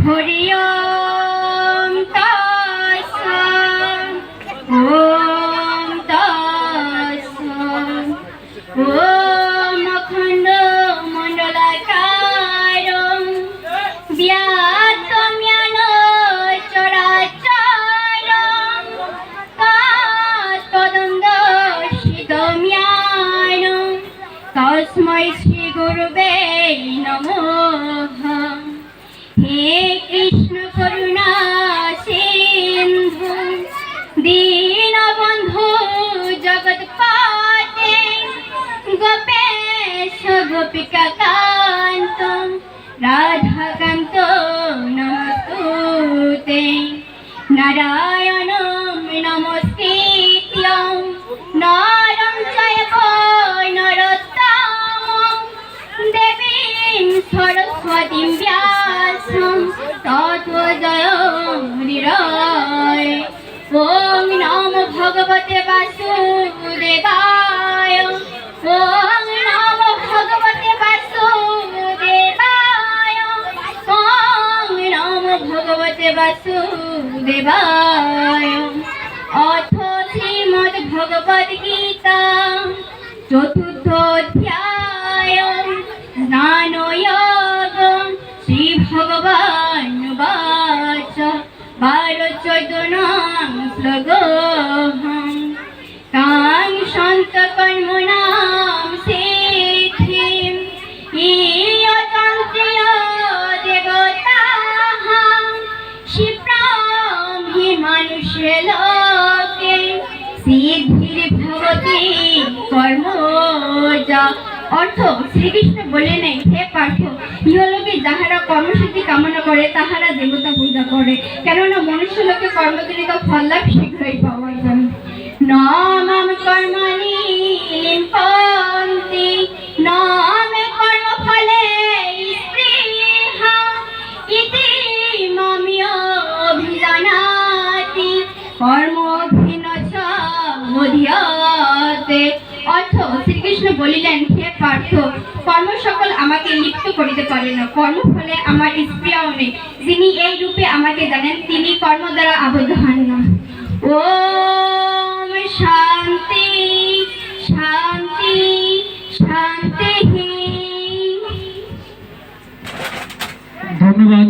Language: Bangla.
হরি ওম তৎসৎ ওম তৎসৎ ওম অখণ্ড মণ্ডলাকারম ব্যাতম্যান চরাচরম তৎপদম দর্শিতম্যান তস্मै শ্রী গুরুবে নমঃ হে কৃষ্ণ করুণা সিন্ধু দীনবন্ধু জগৎপতে গোপেশ গোপিকা কান্ত রাধাকান্ত নমস্তুতে। নারায়ণ সরস্বতীং ব্যাসং ততো জয়মুনিরায় ওম নমো ভগবতে বাসুদেবায়। ওম নমো ভগবতে বাসুদেবায়। ওম নমো ভগবতে বাসুদেবায়। অথ শ্রীমদ্ ভগবদ গীতা চতুর্থ বারো চোদ্দ নাম শ্লোক কাং সন্ত কর্ম নাম সিদ্ধিম। ইয়তন্ত্রিয় দেবতা শিপ্রাম হি মানুষে লোকে। সিদ্ধির ভগতি কর্মজা অর্থ শ্রীকৃষ্ণ বলেন হে পার্থ, ইহলোকে যাহারা কর্মসূচি কামনা করে, তাহারা দেবতা পূজা করে। কেননা মনুষ্য লোকে কর্মজনিত ফল লাভ শীঘ্রই পাওয়া যায়। নাম কর্মণি লিম্পন্তি নাম কর্ম ফলে ইতি মমিয় অভিজানাতি। কর্ম ভিন্নচ মধিয়তে অর্থ, শ্রীকৃষ্ণ বলিলেন, হে পার্থ, কর্ম সকল আমাকে লিপ্ত করিতে পারে না। কর্ম ফলে আমার স্প্রিয়াও নেই যিনি এই রূপে আমাকে জানেন, তিনি কর্ম দ্বারা আবদ্ধ হন না। ও শান্তি শান্তি শান্তি ধন্যবাদ।